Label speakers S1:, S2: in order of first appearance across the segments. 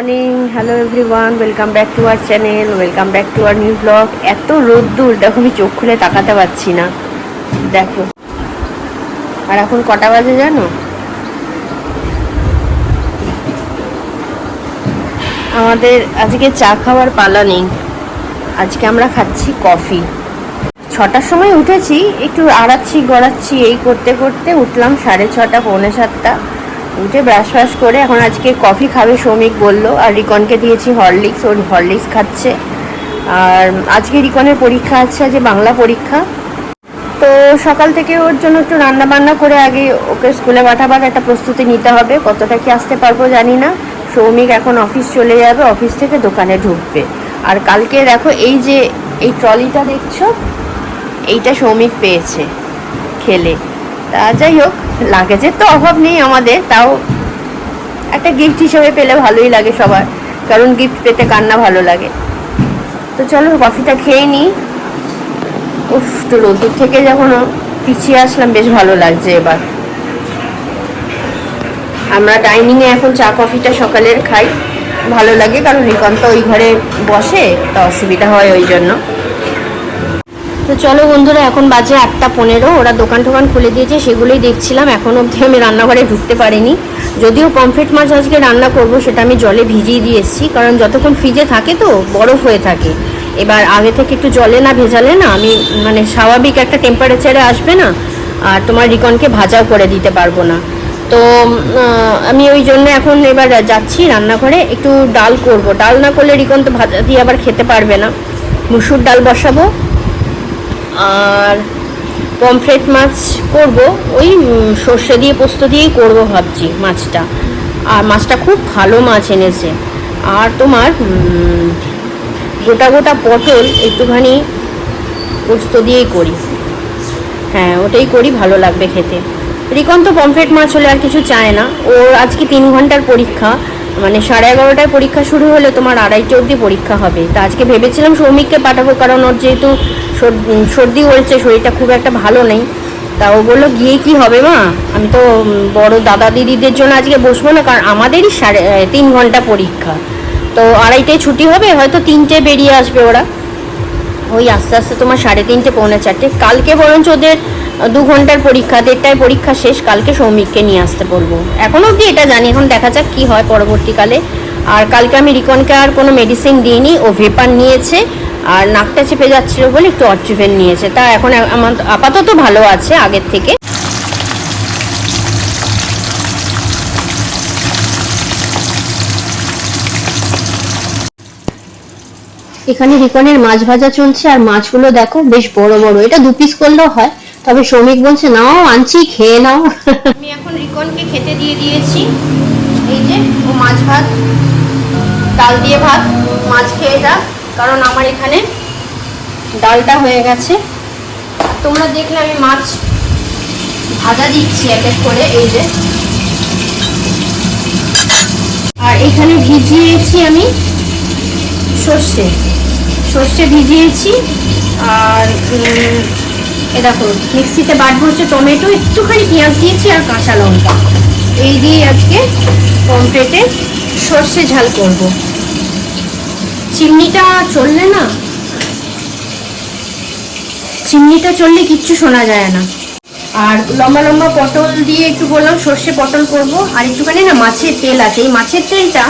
S1: Morning hello everyone welcome back to our channel welcome back to our new blog এত রোদ্দুর, দেখো আমি চোখ খুলে তাকাতে পারছি না। দেখো। আর এখন কটা বাজে জানো? আমাদের আজকে চা খাওয়ার পালা নেই। আজকে আমরা খাচ্ছি কফি। ছটার সময় উঠেছি, একটু আড়াচ্ছি, গড়াচ্ছি, এই করতে করতে উঠলাম সাড়ে ছটা, পৌনে সাতটা। উঠে ব্রাশ ফ্রাশ করে এখন আজকে কফি খাবে শ্রমিক বলল, আর রিকনকে দিয়েছি হরলিক্স ওর হরলিক্স খাচ্ছে। আর আজকে রিকনের পরীক্ষা আছে, আজকে বাংলা পরীক্ষা। তো সকাল থেকে ওর জন্য একটু রান্না বান্না করে আগে ওকে স্কুলে পাঠাবার একটা প্রস্তুতি নিতে হবে, কতটা কি আসতে পারব জানি না। সৌমিক এখন অফিস চলে যাবে অফিস থেকে দোকানে ঢুকবে। আর কালকে দেখো এই যে, এই ট্রলিটা দেখছ, এইটা সৌমিক পেয়েছে খেলে। তা যাই হোক, লাগেজের তো অভাব নেই আমাদের, তাও একটা গিফট হিসেবে পেলে ভালোই লাগে সবার, কারণ গিফট পেতে কান্না ভালো লাগে। তো চলো কফিটা খেয়ে নিই উফ, তো রোদ্দুর থেকে যখন পিছিয়ে আসলাম, বেশ ভালো লাগছে এবার। আমরা ডাইনিংয়ে এখন চা কফিটা সকালের খাই। ভালো লাগে, কারণ রিকন্ত ওই ঘরে বসে, তা অসুবিধা হয় ওই জন্য। তো চলো বন্ধুরা, এখন বাজে আটটা পনেরো। ওরা দোকান টোকান খুলে দিয়েছে, সেগুলোই দেখছিলাম। এখন অবধি আমি রান্নাঘরে ঢুকতে পারিনি। যদিও পমফ্রেট মাছ আজকে রান্না করব, সেটা আমি জলে ভিজিয়ে দিয়ে এসেছি। কারণ যতক্ষণ ফ্রিজে থাকে তো, বরফ হয়ে থাকে। এবার আগে থেকে একটু জলে না ভেজালে না, আমি মানে স্বাভাবিক একটা টেম্পারেচারে আসবে না, আর তোমার রিকনকে ভাজাও করে দিতে পারব না। তো আমি ওই জন্য এখন এবার যাচ্ছি রান্নাঘরে। একটু ডাল করব। ডাল না করলে রিকন তো ভাজা দিয়ে আবার খেতে পারবে না। মুসুর ডাল বসাবো। আর পমফ্রেট মাছ করব, ওই সর্ষে দিয়ে পোস্ত দিয়েই করব ভাবছি মাছটা। আর মাছটা খুব ভালো মাছ এনেছে। আর তোমার গোটা গোটা পটল একটুখানি পোস্ত দিয়েই করি। হ্যাঁ ওটাই করি, ভালো লাগবে খেতে। রিকন তো পমফ্রেট মাছ হলে আর কিছু চায় না। ওর আজকে তিন ঘণ্টার পরীক্ষা। মানে সাড়ে এগারোটায় পরীক্ষা শুরু হলে তোমার আড়াইটে অবধি পরীক্ষা হবে। তা আজকে ভেবেছিলাম সৌমিককে পাঠাবো, কারণ ওর যেহেতু সর- সর্দি হয়েছে, শরীরটা খুব একটা ভালো নেই। তা ও বলল, গিয়ে কি হবে মা? আমি তো বড় দাদা দিদিদের জন্য আজকে বসবো না, কারণ আমাদেরই সাড়ে তিন ঘণ্টা পরীক্ষা। তো আড়াইটায় ছুটি হবে, হয়তো তিনটে বেরিয়ে আসবে ওরা। ওই আস্তে আস্তে তোমার সাড়ে তিনটে, পৌনে চারটে। কালকে বরঞ্চ ওদের দু ঘণ্টার পরীক্ষা, দেড়টায় পরীক্ষা শেষ, কালকে সৌমিককে নিয়ে আসতে বলব। এখন অবধি এটা জানি, এখন দেখা যাক কি হয় পরবর্তীকালে। আর কালকে আমি রিকনকে আর কোনো মেডিসিন দিইনি, ও ভেপার নিয়েছে, আর নাকটা চেপে যাচ্ছিল বলে একটু অট্রিভেন নিয়েছে। তা এখন আমার আপাতত ভালো আছে আগের থেকে। এখানে রিকনের মাছ ভাজা চলছে, আর মাছগুলো দেখো বেশ বড় বড়। এটা দু পিস করলেও হয়। তবে শ্রমিক বলছে, নাও, আনছি, খেয়ে নাও। আমি এখন রিকনকে খেতে দিয়ে দিয়েছি। এই যে, ও মাছ ভাত, ডাল দিয়ে ভাত, মাছ খেয়ে যাক কারণ আমার এখানে ডালটা হয়ে গেছে। তোমরা দেখলে আমি মাছ ভাজা দিচ্ছি এক এক করে, এই যে। আর এখানে ভিজিয়েছি আমি সর্ষে। সর্ষে ভিজিয়েছি, আর এ দেখো, মিক্সিতে বাটবো হচ্ছে টমেটো, একটুখানি পেঁয়াজ দিয়েছি আর কাঁচা লঙ্কা। এই দিয়ে আজকে পমফ্রেটে সর্ষে ঝাল করব। চিমনিটা চললে না, চিমনিটা চললে কিচ্ছু শোনা যায় না। আর লম্বা লম্বা পটল দিয়ে একটু বললাম, সর্ষে পটল করব। আর একটুখানি না মাছের তেল আছে। এই মাছের তেলটা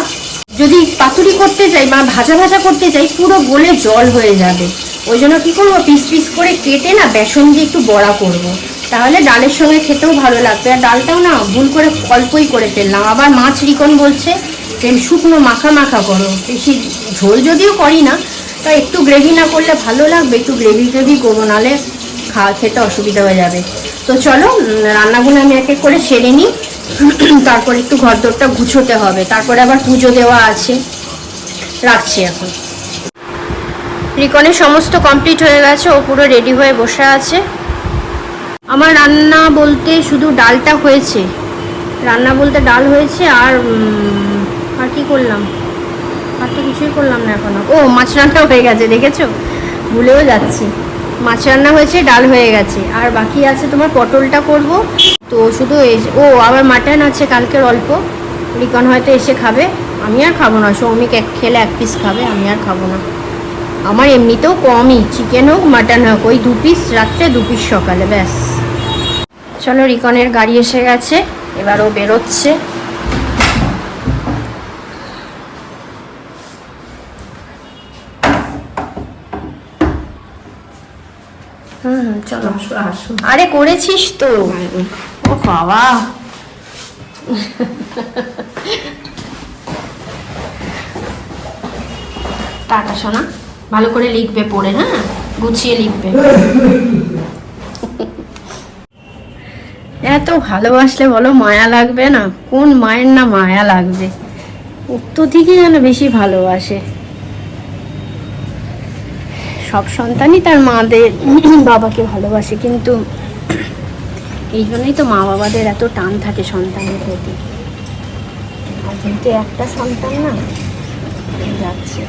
S1: যদি পাতুরি করতে চাই বা ভাজা ভাজা করতে চাই পুরো গলে জল হয়ে যাবে। ওই জন্য কী করব, পিস পিস করে কেটে না বেসন দিয়ে একটু বড়া করব। তাহলে ডালের সঙ্গে খেতেও ভালো লাগবে। আর ডালটাও না ভুল করে অল্পই করে ফেললাম। আবার মাছ রিকন বলছে যে, শুকনো মাখা মাখা করো। বেশি ঝোল যদিও করি না, তা একটু গ্রেভি না করলে ভালো লাগবে। একটু গ্রেভি গ্রেভি করব নাহলে খাওয়া খেতে অসুবিধা হয়ে যাবে। তো চলো রান্নাগুলো আমি এক এক করে সেরে নিই। তারপর একটু ঘর দরটা গুছোতে হবে। তারপরে আবার পুজো দেওয়া আছে। রাখছি এখন। রিকনের সমস্ত কমপ্লিট হয়ে গেছে, ও পুরো রেডি হয়ে বসে আছে। আমার রান্না বলতে শুধু ডালটা হয়েছে। রান্না বলতে ডাল হয়েছে আর আর কি করলাম? আর তো কিছুই করলাম না এখনও। ও, মাছ রান্না হয়ে গেছে, দেখেছ? ভুলেও যাচ্ছি। মাছ রান্না হয়েছে, ডাল হয়ে গেছে। আর বাকি আছে তোমার পটলটা করব। তো শুধু ও, আবার মাটন আছে, কালকের অল্প। রিকন হয়তো এসে খাবে। আমি আর খাব না, সৌমিক এক, খেলে এক পিস খাবে, আমি আর খাব না। আমার এমনিতেও কমই। চিকেন হোক মাটন হোক ওই দু পিস রাত্রে দু পিস সকালে ব্যাস। চলো রিকনের গাড়ি এসে গেছে। এবার ও বেরোচ্ছে। চলো। আরে করেছিস তো। ও বাবা। টাটা শোনা ভালো করে লিখবে পড়ে হ্যাঁ? গুছিয়ে লিখবে। এত ভালোবাসলে বলো মায়া লাগবে না? কোন মায়ের না মায়া লাগবে? উত্তর দিকে যেন বেশি ভালোবাসে। সব সন্তানই তার মাদের বাবাকে ভালোবাসে, কিন্তু এই জন্যই তো মা বাবাদের এত টান থাকে সন্তানের প্রতি। আর যেহেতু একটা সন্তান না, যাচ্ছে।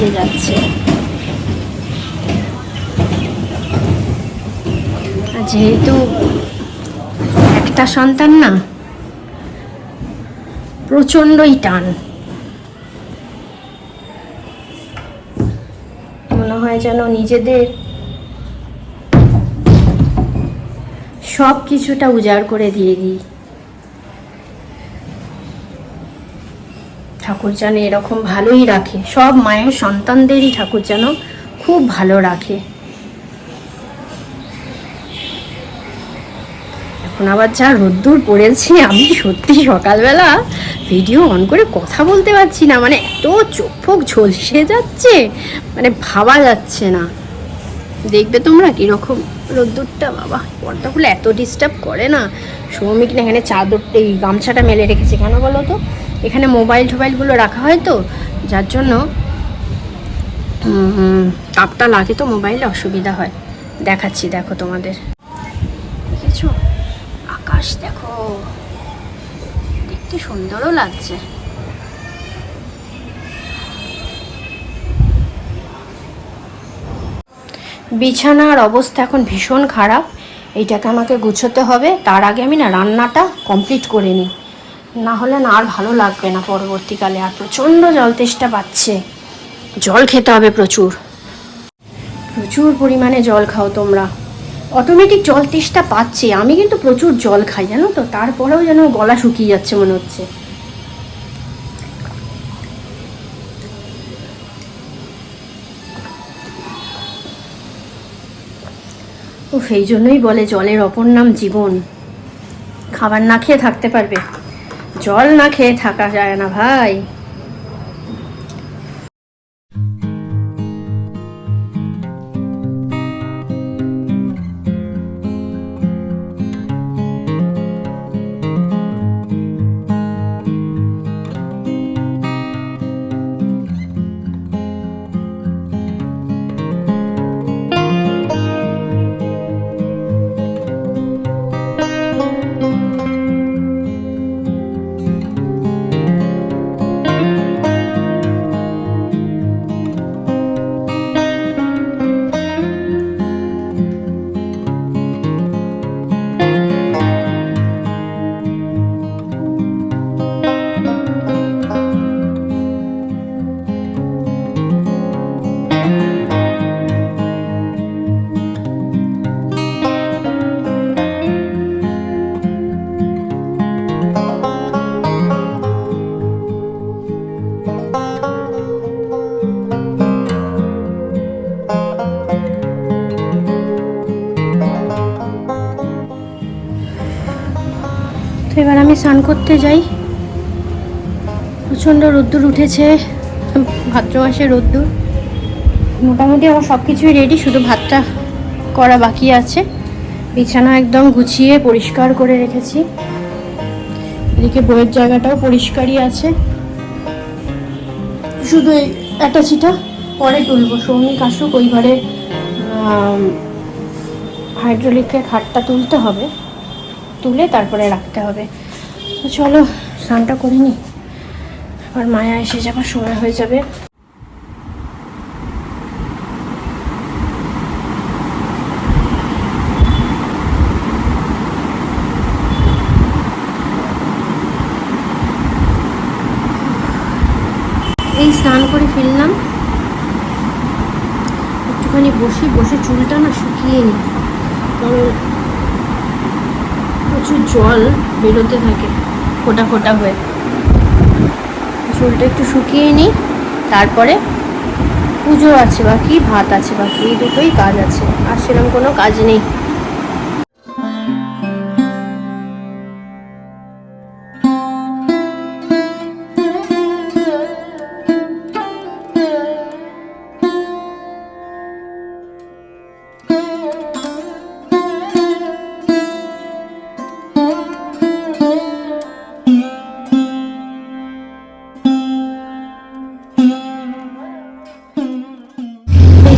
S1: যে যাচ্ছে। যেহেতু একটা সন্তান না, প্রচণ্ডই টান। মনে হয় যেন নিজেদের সব কিছুটা উজাড় করে দিয়ে দিই। ঠাকুর যেন এরকম ভালোই রাখে। সব মায়ের সন্তানদেরই ঠাকুর যেন খুব ভালো রাখে। এখন আবার যা রোদ্দুর পড়েছে, আমি সত্যি সকালবেলা ভিডিও অন করে কথা বলতে পারছি না। মানে এত চোখ ফোক ঝলসে যাচ্ছে মানে ভাবা যাচ্ছে না। দেখবে তোমরা কীরকম রোদ্দুরটা, বাবা। পর্দাগুলো এত ডিস্টার্ব করে না। সৌমিক না এখানে চাদরটা, এই গামছাটা মেলে রেখেছে কেন বলো তো? এখানে মোবাইল টোবাইলগুলো রাখা হয় তো, যার জন্য তাপটা লাগে তো মোবাইলে, অসুবিধা হয়। দেখাচ্ছি, দেখো তোমাদের। দেখেছ আকাশ, দেখো। দেখতে সুন্দরও লাগছে। বিছানার অবস্থা এখন ভীষণ খারাপ। এইটাকে আমাকে গুছোতে হবে। তার আগে আমি না রান্নাটা কমপ্লিট করে নিই। না হলে না আর ভালো লাগবে না পরবর্তীকালে, আর প্রচণ্ড জল তেষ্টা পাচ্ছে। জল খেতে হবে প্রচুর। প্রচুর পরিমাণে জল খাও তোমরা। অটোমেটিক জল তেষ্টা পাচ্ছে, আমি কিন্তু প্রচুর জল খাই, জানো তো? তারপরেও যেন গলা শুকিয়ে যাচ্ছে মনে হচ্ছে। ও সেই জন্যই বলে জলের অপর নাম জীবন। খাবার না খেয়ে থাকতে পারবে। জল না খেয়ে থাকা যায় না ভাই। স্নান করতে যাই। প্রচণ্ড রোদ্দুর উঠেছে ভাদ্র মাসে রোদ্দুর। মোটামুটি আমার সব কিছুই রেডি শুধু ভাতটা করা বাকি আছে। বিছানা একদম গুছিয়ে পরিষ্কার করে রেখেছি। এদিকে বইয়ের জায়গাটাও পরিষ্কারই আছে। শুধু একটা চিটা পরে তুলবো। সৌমিক আসুক, ওই ঘরে হাইড্রোলিকের খাটটা তুলতে হবে। তুলে তারপরে রাখতে হবে। তো চলো, স্নানটা করে নি। আবার মায়া এসে যাবার সময় হয়ে যাবে। এই স্নান করে ফিরলাম। একটুখানি বসি, বসে চুলটা না শুকিয়ে নি। কারণ প্রচুর জল বেরোতে থাকে। ফোটা ফোটা হয়ে। ঝোলটা একটু শুকিয়ে নিই, তারপরে পুজো আছে বাকি, ভাত আছে বাকি, এই দুটোই কাজ আছে, আর সেরকম কোনো কাজ নেই।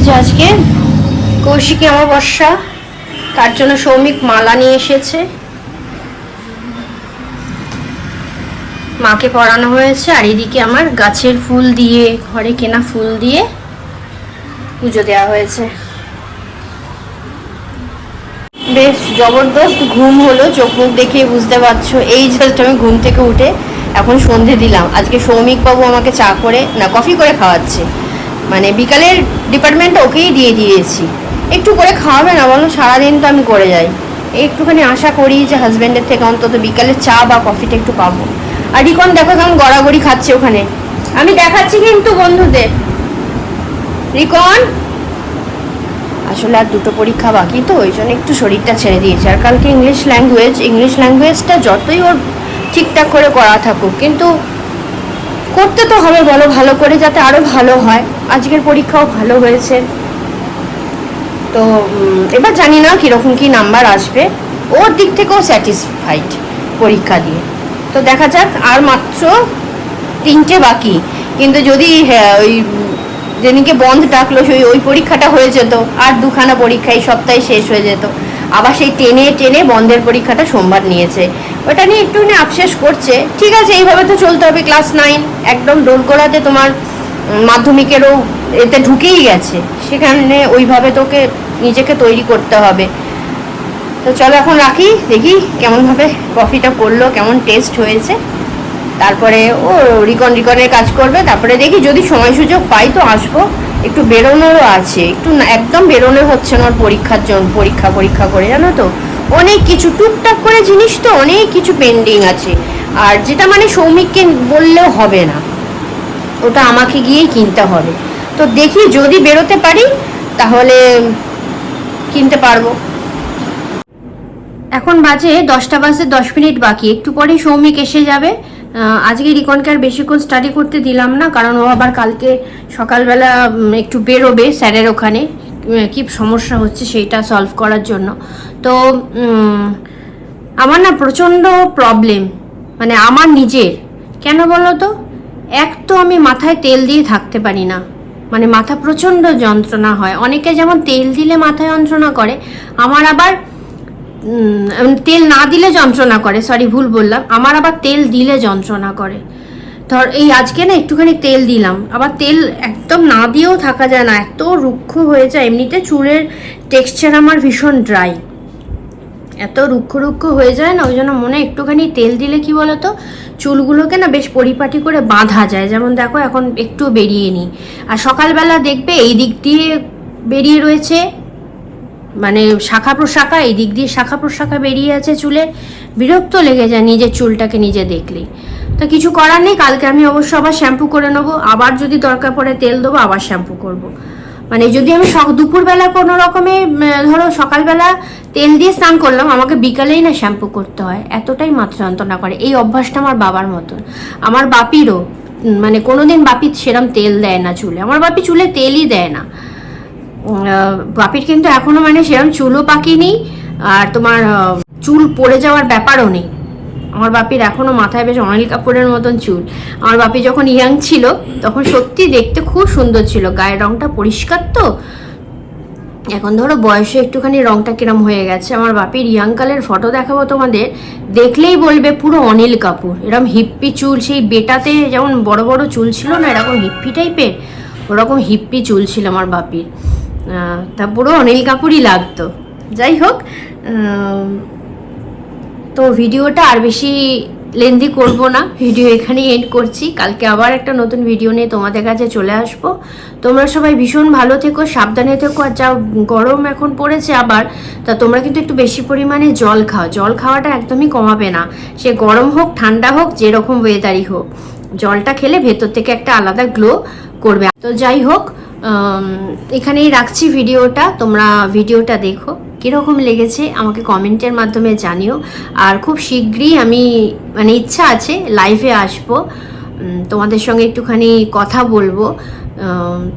S1: যে আজকে কৌশিকী অমাবস্যা, তার জন্য সৌমিক মালা নিয়ে এসেছে। মাকে পরানো হয়েছে আর এদিকে আমার গাছের ফুল দিয়ে, ঘরে কেনা ফুল দিয়ে পুজো দেওয়া হয়েছে। বেশ জবরদস্ত ঘুম হলো, চোখ মুখ দেখে বুঝতে পারছ। এই জাস্ট আমি ঘুম থেকে উঠে এখন সন্ধে দিলাম। আজকে সৌমিক বাবু আমাকে চা করে, না, কফি করে খাওয়াচ্ছে। মানে বিকালের ডিপার্টমেন্টটা ওকেই দিয়ে দিয়েছি। একটু করে খাওয়াবে না, বলো? সারাদিন তো আমি করে যাই। একটুখানি আশা করি যে হাজব্যান্ডের থেকে অন্তত বিকালে চা বা কফিটা একটু পাবো। আর রিকন, দেখো কেমন গড়াগড়ি খাচ্ছে ওখানে। আমি দেখাচ্ছি কিন্তু বন্ধুদের। রিকন! আসলে আর দুটো পরীক্ষা বাকি তো, ওই জন্য একটু শরীরটা ছেড়ে দিয়েছে। আর কালকে ইংলিশ ল্যাঙ্গুয়েজ ইংলিশ ল্যাঙ্গুয়েজটা যতই ওর ঠিকঠাক করে করা থাকুক, কিন্তু করতে তো হবে, বলো? ভালো করে যাতে আরও ভালো হয়। আজকের পরীক্ষাও ভালো হয়েছে। তো এবার জানি না কীরকম কী নাম্বার আসবে। ওর দিক থেকেও স্যাটিসফাইড পরীক্ষা দিয়ে। তো দেখা যাক আর মাত্র তিনটে বাকি। কিন্তু যদি হ্যাঁ, ওই যেদিনকে বন্ধ ডাকলো সেই ওই পরীক্ষাটা হয়ে যেত। আর দুখানা পরীক্ষা এই সপ্তাহে শেষ হয়ে যেত। আবার সেই টেনে টেনে বন্ধের পরীক্ষাটা সোমবার নিয়েছে। ওটা নিয়ে একটুখানি আফসেস করছে। ঠিক আছে এইভাবে তো চলতে হবে ক্লাস নাইন একদম ডোল করাতে তোমার মাধ্যমিকেরও এতে ঢুকেই গেছে। সেখানে ওইভাবে তোকে নিজেকে তৈরি করতে হবে। তো চলো এখন রাখি, দেখি কেমনভাবে কফিটা করল, কেমন টেস্ট হয়েছে। তারপরে ও রিকন রিকনের কাজ করবে, তারপরে দেখি যদি সময় সুযোগ পাই তো আসব। একটু বেরোনোরও আছে, একটু একদম বেরোনো হচ্ছে না ওর পরীক্ষার জন্য পরীক্ষা পরীক্ষা করে, জানো তো? অনেক কিছু, টুকটাক করে জিনিস তো অনেক কিছু পেন্ডিং আছে। আর যেটা মানে সৌমিককে বললেও হবে না। ওটা আমাকে গিয়েই কিনতে হবে। তো দেখি যদি বেরোতে পারি, তাহলে কিনতে পারব। এখন বাজে দশটা বাজে দশ মিনিট বাকি। একটু পরেই সৌমিক এসে যাবে। আজকে রিকনকে আর বেশিক্ষণ স্টাডি করতে দিলাম না, কারণ ও আবার কালকে সকালবেলা একটু বেরোবে স্যারের ওখানে। কি সমস্যা হচ্ছে সেইটা সলভ করার জন্য। তো আমার না প্রচণ্ড প্রবলেম মানে আমার নিজের। কেন বলো তো? এক তো আমি মাথায় তেল দিয়ে থাকতে পারি না। মানে মাথা প্রচণ্ড যন্ত্রণা হয়। অনেকে যেমন তেল দিলে মাথায় যন্ত্রণা করে, আমার আবার তেল না দিলে যন্ত্রণা করে। সরি ভুল বললাম। আমার আবার তেল দিলে যন্ত্রণা করে। ধর, এই আজকে না একটুখানি তেল দিলাম। আবার তেল একদম না দিয়েও থাকা যায় না। এত রুক্ষ হয়ে যায়। এমনিতে চুলের টেক্সচার আমার ভীষণ ড্রাই এত রুক্ষ রুক্ষ হয়ে যায় না, ওই জন্য মনে একটুখানি তেল দিলে কি বলতো? চুলগুলোকে না বেশ পরিপাটি করে বাঁধা যায়। যেমন দেখো, এখন একটু বেরিয়ে নিই। আর সকালবেলা দেখবে এই দিক দিয়ে বেরিয়ে রয়েছে মানে শাখা প্রশাখা, এই দিক দিয়ে শাখা প্রশাখা বেরিয়ে আছে চুলে। বিরক্ত লেগে যায় নিজের চুলটাকে নিজে দেখলেই। তো কিছু করার নেই, কালকে আমি অবশ্য আবার শ্যাম্পু করে নেব। আবার যদি দরকার পড়ে তেল দেবো, আবার শ্যাম্পু করব। মানে যদি আমি দুপুরবেলা কোনো রকমে ধরো সকালবেলা তেল দিয়ে স্নান করলাম, আমাকে বিকালেই না শ্যাম্পু করতে হয়। এতটাই মাত্রা যন্ত্রণা করে। এই অভ্যাসটা আমার বাবার মতন। আমার বাপিরও মানে কোনোদিন বাপি সেরম তেল দেয় না চুলে। আমার বাপি চুলে তেলই দেয় না। বাপির কিন্তু এখনও মানে সেরকম চুলও পাকিনি, আর তোমার চুল পড়ে যাওয়ার ব্যাপারও নেই। আমার বাপির এখনও মাথায় বেশ অনিল কাপুরের মতন চুল। আমার বাপি যখন ইয়াং ছিল, তখন সত্যি দেখতে খুব সুন্দর ছিল। গায়ের রংটা পরিষ্কার তো। এখন ধরো বয়সে একটুখানি রংটা কিরম হয়ে গেছে। আমার বাপির ইয়াংকালের ফটো দেখাবো তোমাদের। দেখলেই বলবে পুরো অনিল কাপুর। এরকম হিপ্পি চুল, সেই বেটাতে যেমন বড় বড় চুল ছিল না, এরকম হিপ্পি টাইপের ওরকম হিপ্পি চুল ছিল আমার বাপির। তা পুরো অনিল কাপুরই লাগতো। যাই হোক তো ভিডিওটা আর বেশি লেন্দি করব না। ভিডিও এখানেই এন্ড করছি। কালকে আবার একটা নতুন ভিডিও নিয়ে তোমাদের কাছে চলে আসব। তোমরা সবাই ভীষণ ভালো থেকো, সাবধানে থেকো। আর যা গরম এখন পড়েছে আবার, তা তোমরা কিন্তু একটু বেশি পরিমাণে জল খাও। জল খাওয়াটা একদমই কমাবে না। সে গরম হোক, ঠান্ডা হোক, যেরকম ওয়েদারই হোক। জলটা খেলে ভেতর থেকে একটা আলাদা গ্লো করবে। তো যাই হোক এখানেই রাখছি ভিডিওটা তোমরা ভিডিওটা দেখো। কীরকম লেগেছে আমাকে কমেন্টের মাধ্যমে জানিও। আর খুব শীঘ্রই আমি মানে ইচ্ছা আছে লাইভে আসব। তোমাদের সঙ্গে একটুখানি কথা বলব।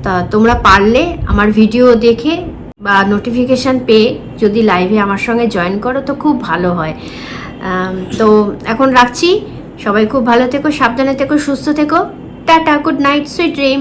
S1: তা তোমরা পারলে আমার ভিডিও দেখে বা নোটিফিকেশান পেয়ে যদি লাইভে আমার সঙ্গে জয়েন করো তো খুব ভালো হয়। তো এখন রাখছি। সবাই খুব ভালো থেকো, সাবধানে থেকো, সুস্থ থেকো। Tata good night sweet dream